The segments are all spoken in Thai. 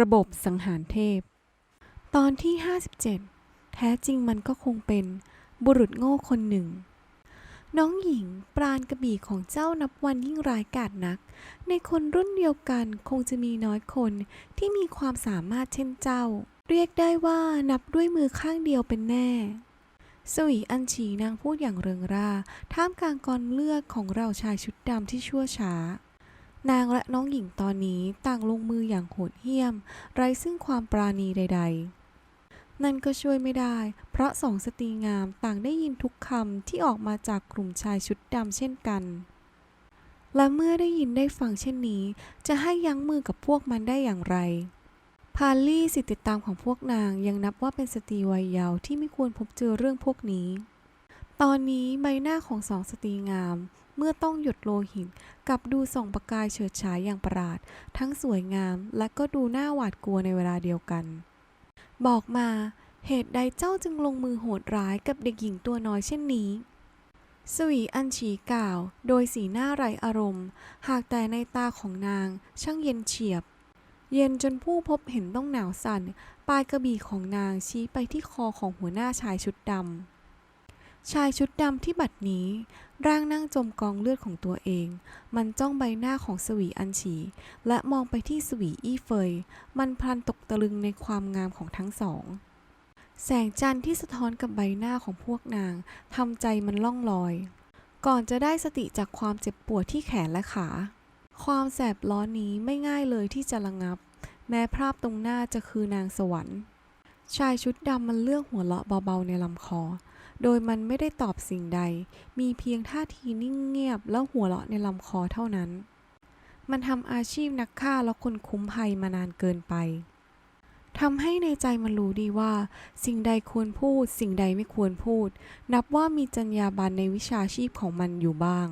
ระบบสังหารเทพ ตอนที่ 57 แท้จริงมันก็คงเป็นบุรุษโง่คนหนึ่ง น้องหญิงปราณกระบี่ของเจ้านับวันยิ่งร้ายกาจนัก ในคนรุ่นเดียวกันคงจะมีน้อยคนที่มีความสามารถเช่นเจ้า เรียกได้ว่านับด้วยมือข้างเดียวเป็นแน่สวีอัญชีนางพูดอย่างเริงร่าท่ามกลางกองเลือดของเราชายชุดดำที่ชั่วช้า นางและน้องหญิงตอนนี้ต่างลงมืออย่างโหดเหี้ยม ไร้ซึ่งความปราณีใด ๆ นั่นก็ช่วยไม่ได้ เพราะสองสตรีงามต่างได้ยินทุกคำที่ออกมาจากกลุ่มชายชุดดำเช่นกัน และเมื่อได้ยินได้ฟังเช่นนี้ จะให้ยั้งมือกับพวกมันได้อย่างไรพาลี่สิทธิติดตามของพวกนางยังนับว่าเป็นสตรีวัยเยาว์ที่ไม่ควรพบเจอเรื่องพวกนี้ ตอนนี้ใบหน้าของสองสตรีงาม เมื่อต้องหยดโลหิตกลับดูส่องประกายเฉิดฉายอย่างประหลาด ทั้งสวยงามและก็ดูน่าหวาดกลัวในเวลาเดียวกัน บอกมา เหตุใดเจ้าจึงลงมือโหดร้ายกับเด็กหญิงตัวน้อยเช่นนี้สวีอัญชีกล่าว โดยสีหน้าไร้อารมณ์ หากแต่ในตาของนางช่างเย็นเฉียบ เย็นจนผู้พบเห็นต้องหนาวสั่น ปลายกระบี่ของนางชี้ไปที่คอของหัวหน้าชายชุดดำ ชายชุดดำที่บัดนี้ ร่างนั่งจมกองเลือดของตัวเอง มันจ้องใบหน้าของสวีอัญชีและมองไปที่สวีอี้เฟย มันพลันตกตะลึงในความงามของทั้งสอง แสงจันทร์ที่สะท้อนกับใบหน้าของพวกนางทำใจมันล่องลอย ก่อนจะได้สติจากความเจ็บปวดที่แขนและขา ความแสบร้อนนี้ไม่ง่ายเลยที่จะระงับ แม้ภาพตรงหน้าจะคือนางสวรรค์ ชายชุดดำมันเลือกหัวเราะเบาๆในลำคอ โดยมันไม่ได้ตอบสิ่งใด มีเพียงท่าทีนิ่งเงียบแล้วหัวเราะในลำคอเท่านั้น มันทำอาชีพนักฆ่าและคนคุ้มภัยมานานเกินไปทำให้ในใจมันรู้ดีว่า สิ่งใดควรพูด สิ่งใดไม่ควรพูด นับว่ามีจรรยาบรรณในวิชาชีพของมันอยู่บ้าง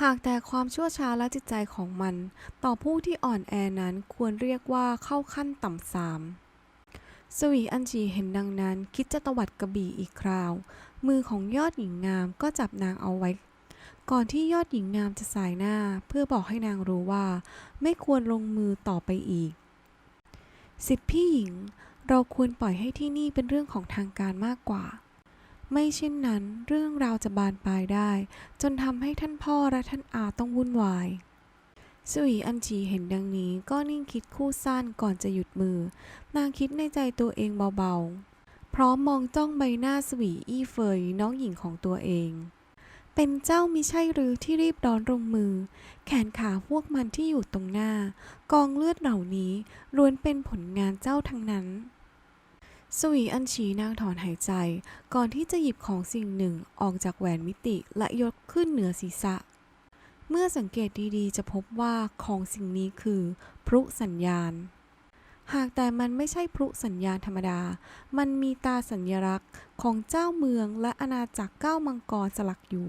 หากแต่ความชั่วช้าและจิตใจของมัน ต่อผู้ที่อ่อนแอนั้นควรเรียกว่าเข้าขั้นต่ำสาม สวีอัญชีเห็นดังนั้น คิดจะตวัดกระบี่อีกคราว มือของยอดหญิงงามก็จับนางเอาไว้ ก่อนที่ยอดหญิงงามจะสายหน้า เพื่อบอกให้นางรู้ว่า ไม่ควรลงมือต่อไปอีก สิทธิพี่หญิง เราควรปล่อยให้ที่นี่เป็นเรื่องของทางการมากกว่า ไม่เช่นนั้นเรื่องราวจะบานปลายได้ จนทำให้ท่านพ่อและท่านอาต้องวุ่นวาย สวีอัญชีเห็นดังนี้ก็นิ่งคิดคู่สั้นก่อนจะหยุดมือ นางคิดในใจตัวเองเบาๆ พร้อมมองจ้องใบหน้าสวีอี้เฟยน้องหญิงของตัวเอง เป็นเจ้ามิใช่หรือที่รีบร้อนลงมือ แขนขาพวกมันที่อยู่ตรงหน้า กองเลือดเหล่านี้ล้วนเป็นผลงานเจ้าทั้งนั้นสวีอัญชีนางถอนหายใจ ก่อนที่จะหยิบของสิ่งหนึ่งออกจากแหวนมิติและยกขึ้นเหนือศีรษะ เมื่อสังเกตดีๆ จะพบว่าของสิ่งนี้คือพลุสัญญาณ หากแต่มันไม่ใช่พลุสัญญาณธรรมดา มันมีตาสัญลักษณ์ของเจ้าเมืองและอาณาจักรเก้ามังกรสลักอยู่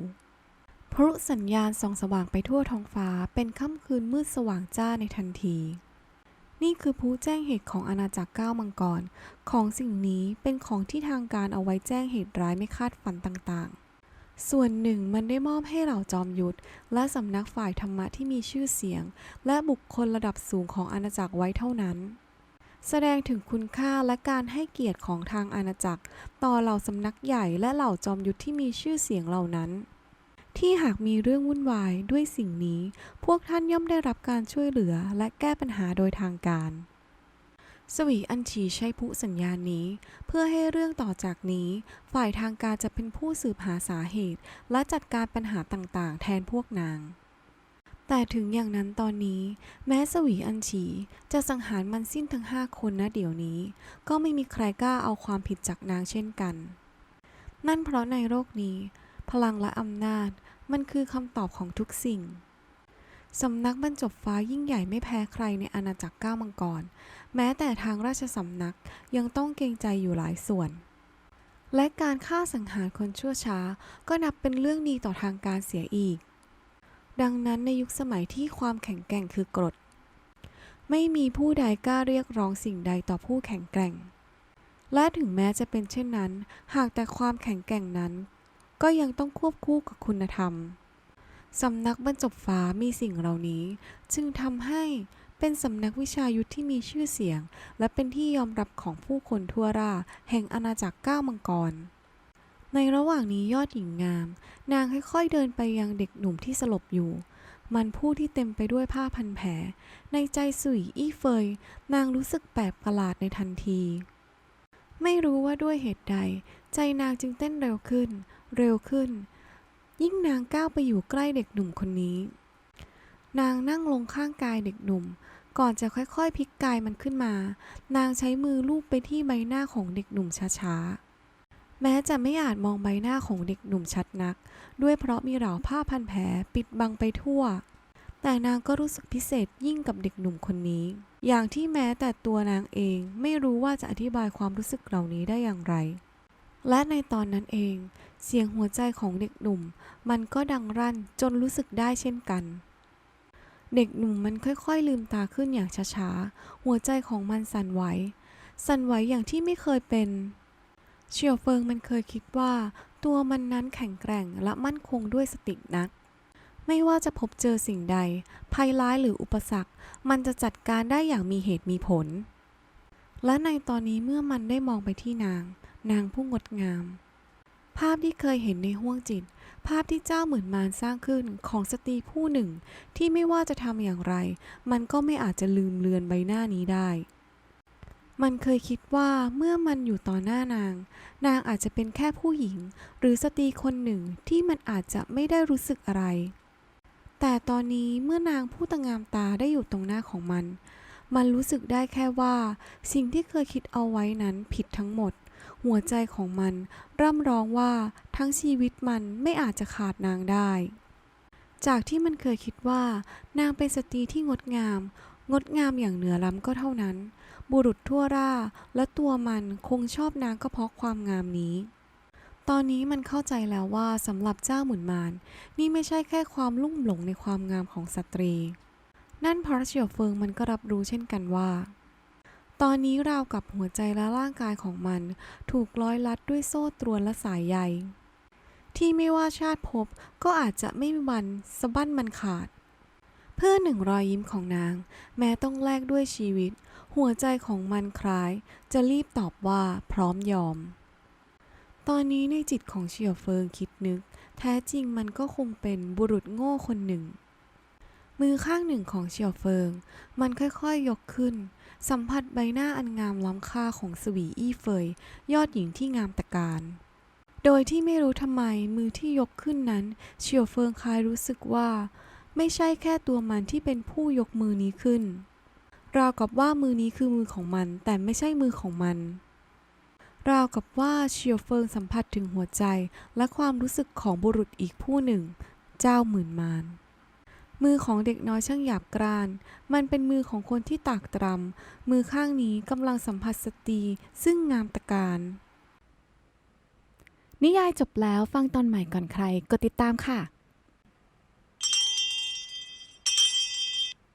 พลุสัญญาณส่องสว่างไปทั่วท้องฟ้าเป็นค่ำคืนมืดสว่างจ้าในทันที นี่คือผู้แจ้งเหตุของอาณาจักรเก้ามังกร ของสิ่งนี้เป็นของที่ทางการเอาไว้แจ้งเหตุร้ายไม่คาดฝันต่างๆ ส่วนหนึ่งมันได้มอบให้เหล่าจอมยุทธและสำนักฝ่ายธรรมะที่มีชื่อเสียง และบุคคลระดับสูงของอาณาจักรไว้เท่านั้น แสดงถึงคุณค่าและการให้เกียรติของทางอาณาจักร ต่อเหล่าสำนักใหญ่และเหล่าจอมยุทธที่มีชื่อเสียงเหล่านั้น ที่หากมีเรื่องวุ่นวายด้วยสิ่งนี้ พวกท่านย่อมได้รับการช่วยเหลือและแก้ปัญหาโดยทางการ สวีอัญชีใช้ผู้สัญญาณนี้ เพื่อให้เรื่องต่อจากนี้ ฝ่ายทางการจะเป็นผู้สืบหาสาเหตุ และจัดการปัญหาต่างๆ แทนพวกนาง แต่ถึงอย่างนั้นตอนนี้ แม้สวีอัญชีจะสังหารมันสิ้นทั้งห้าคนนะเดี๋ยวนี้ ก็ไม่มีใครกล้าเอาความผิดจากนางเช่นกัน นั่นเพราะในโลกนี้ พลังและอำนาจมันคือคำตอบของทุกสิ่ง สำนักบรรจบฟ้ายิ่งใหญ่ไม่แพ้ใครในอาณาจักรก้ามังกร แม้แต่ทางราชสำนักยังต้องเกรงใจอยู่หลายส่วน และการฆ่าสังหารคนชั่วช้า ก็นับเป็นเรื่องดีต่อทางการเสียอีก ดังนั้นในยุคสมัยที่ความแข็งแกร่งคือกรด ไม่มีผู้ใดกล้าเรียกร้องสิ่งใดต่อผู้แข็งแกร่ง และถึงแม้จะเป็นเช่นนั้น หากแต่ความแข็งแกร่งนั้น ก็ยังต้องควบคู่กับคุณธรรม สำนักบรรจบฟ้ามีสิ่งเหล่านี้ จึงทำให้เป็นสำนักวิชายุทธที่มีชื่อเสียง และเป็นที่ยอมรับของผู้คนทั่วราแห่งอาณาจักรก้าวมังกร ในระหว่างนี้ยอดหญิงงาม นางค่อยๆเดินไปยังเด็กหนุ่มที่สลบอยู่ มันผู้ที่เต็มไปด้วยผ้าพันแผล ในใจสุยอี้เฟย นางรู้สึกแปลกประหลาดในทันที ไม่รู้ว่าด้วยเหตุใด ใจนางจึงเต้นเร็วขึ้น เร็วขึ้น ยิ่งนางก้าวไปอยู่ใกล้เด็กหนุ่มคนนี้ นางนั่งลงข้างกายเด็กหนุ่ม ก่อนจะค่อยๆพลิกกายมันขึ้นมา นางใช้มือลูบไปที่ใบหน้าของเด็กหนุ่มช้าๆ แม้จะไม่อาจมองใบหน้าของเด็กหนุ่มชัดนัก ด้วยเพราะมีราวผ้าพันแผลปิดบังไปทั่ว แต่นางก็รู้สึกพิเศษยิ่งกับเด็กหนุ่มคนนี้ อย่างที่แม้แต่ตัวนางเองไม่รู้ว่าจะอธิบายความรู้สึกเหล่านี้ได้อย่างไร และในตอนนั้นเอง เสียงหัวใจของเด็กหนุ่ม มันก็ดังรั่นจนรู้สึกได้เช่นกัน เด็กหนุ่มมันค่อยๆ ลืมตาขึ้นอย่างช้าๆ หัวใจของมันสั่นไหว สั่นไหวอย่างที่ไม่เคยเป็น เฉียวเฟิงมันเคยคิดว่า ตัวมันนั้นแข็งแกร่งและมั่นคงด้วยสตินัก ไม่ว่าจะพบเจอสิ่งใด ภัยร้ายหรืออุปสรรค มันจะจัดการได้อย่างมีเหตุมีผล และในตอนนี้เมื่อมันได้มองไปที่นาง นางผู้งดงาม ภาพที่เคยเห็นในห้วงจิต ภาพที่เจ้าเหมือนมารสร้างขึ้นของสตรีผู้หนึ่ง ที่ไม่ว่าจะทำอย่างไร มันก็ไม่อาจจะลืมเลือนใบหน้านี้ได้ มันเคยคิดว่าเมื่อมันอยู่ต่อหน้านาง นางอาจจะเป็นแค่ผู้หญิง หรือสตรีคนหนึ่งที่มันอาจจะไม่ได้รู้สึกอะไร แต่ตอนนี้เมื่อนางผู้ตะงามตาได้อยู่ตรงหน้าของมัน มันรู้สึกได้แค่ว่า สิ่งที่เคยคิดเอาไว้นั้นผิดทั้งหมด หัวใจของมันร่ำร้องว่าทั้งชีวิตมันไม่อาจจะขาดนางได้ จากที่มันเคยคิดว่านางเป็นสตรีที่งดงาม งดงามอย่างเหนือล้ำก็เท่านั้น บุรุษทั่วราและตัวมันคงชอบนางก็เพราะความงามนี้ ตอนนี้มันเข้าใจแล้วว่าสำหรับเจ้าหมุนมาน นี่ไม่ใช่แค่ความลุ่มหลงในความงามของสตรี นั่นเพราะเฉียวเฟิงมันก็รับรู้เช่นกันว่า ตอนนี้ราวกับหัวใจและร่างกายของมัน ถูกร้อยลัดด้วยโซ่ตรวนและสายใย ที่ไม่ว่าชาติภพก็อาจจะไม่มีวันสะบั้นมันขาด เพื่อหนึ่งรอยยิ้มของนาง แม้ต้องแลกด้วยชีวิต หัวใจของมันคล้าย จะรีบตอบว่าพร้อมยอม ตอนนี้ในจิตของเฉียวเฟิงคิดนึก แท้จริงมันก็คงเป็นบุรุษโง่คนหนึ่ง มือข้างหนึ่งของเฉียวเฟิง มันค่อยๆยกขึ้น สัมผัสใบหน้าอันงามล้ำค่าของสวีอี้เฟย ยอดหญิงที่งามตะการ โดยที่ไม่รู้ทำไมมือที่ยกขึ้นนั้นเฉียวเฟิงคลายรู้สึกว่า ไม่ใช่แค่ตัวมันที่เป็นผู้ยกมือนี้ขึ้น ราวกับว่ามือนี้คือมือของมันแต่ไม่ใช่มือของมันราวกับว่าเฉียวเฟิงสัมผัสถึงหัวใจและความรู้สึกของบุรุษอีกผู้หนึ่ง เจ้าหมื่นมาร มือของเด็กน้อยช่างหยาบกร้าน มันเป็นมือของคนที่ตากตรำ มือข้างนี้กำลังสัมผัสสตรีซึ่งงามตะการ นิยายจบแล้วฟังตอนใหม่ก่อนใคร กดติดตามค่ะ